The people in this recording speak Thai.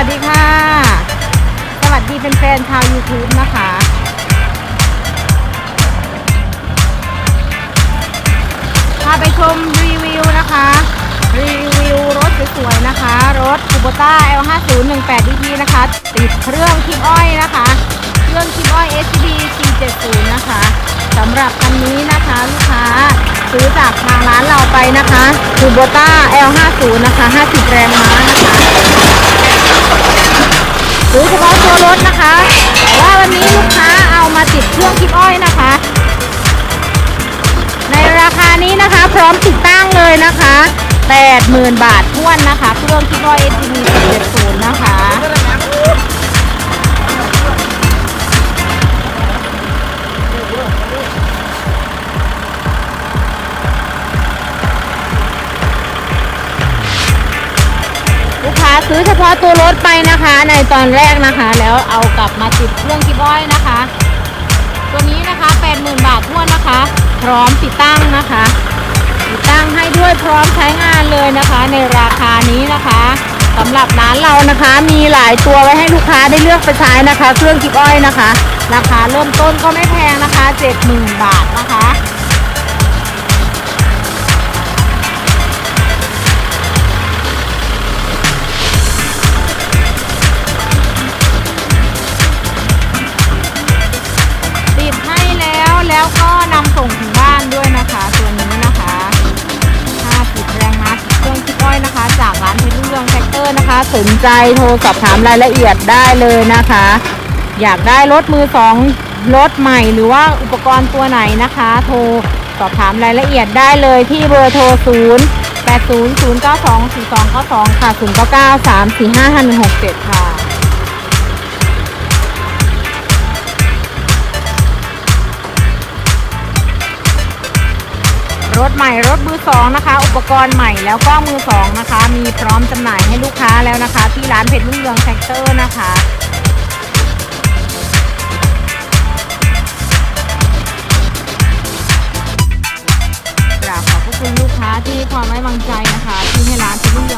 ัสดีค่ะ สวัสดีแฟนๆชาว YouTube นะคะ พาไปชมรีวิวนะคะ รีวิวรถสวยๆนะคะ รถ Kubota L5018 DT นะคะ ติดเครื่องคิปอ้อยนะคะ เครื่องคิปอ้อย SCB 470 นะคะสำหรับคันนี้นะคะลูกค้าซื้อจากทางร้านเราไปนะคะ Kubota L50 นะคะ 50 แรงม้านะคะ นนี้ลูกค้าเอามาติดเครื่องคิปอ้อยนะคะ ในราคานี้นะคะพร้อมติดตั้งเลยนะคะ 80,000 บาทท้วนนะคะ เครื่องคิปอ้อย SCB 70นะคะ ซื้อเฉพาะตัวรถไปนะคะ ในตอนแรกนะคะ แล้วเอากลับมาติดเครื่องคิปอ้อยนะคะ ตัวนี้นะคะ80,000 บาทท้วนะคะ พร้อมติดตั้งนะคะ ติดตั้งให้ด้วยพร้อมใช้งานเลยนะคะ ในราคานี้นะคะสำหรับร้านเรานะคะมีหลายตัวไว้ให้ลูกค้าได้เลือกไปใช้นะคะ เครื่องคิปอ้อยนะคะ ราคาเริ่มต้นก็ไม่แพงนะคะ 70,000 บาทนะคะ อร์นะคะ สนใจโทรสอบถามรายละเอียดได้เลยนะคะ อยากได้รถมือสองรถใหม่หรือว่าอุปกรณ์ตัวไหนนะคะ โทรสอบถามรายละเอียดได้เลยที่เบอร์โทร 0 8 0 0 9 2 4 2 9 2 ค่ะ 0 9 9 3 4 5 5 1 6 7 ค่ะ รถใหม่รถมือสองนะคะ อุปกรณ์ใหม่แล้วก็มือสองนะคะ มีพร้อมจำหน่ายให้ลูกค้าแล้วนะคะ ที่ร้านเพชรรุ่งเรืองแท็กเตอร์นะคะกราบขอบพระคุณลูกค้าที่ความไว้วางใจนะคะ ที่ให้ร้านเพชรรุ่งเรือง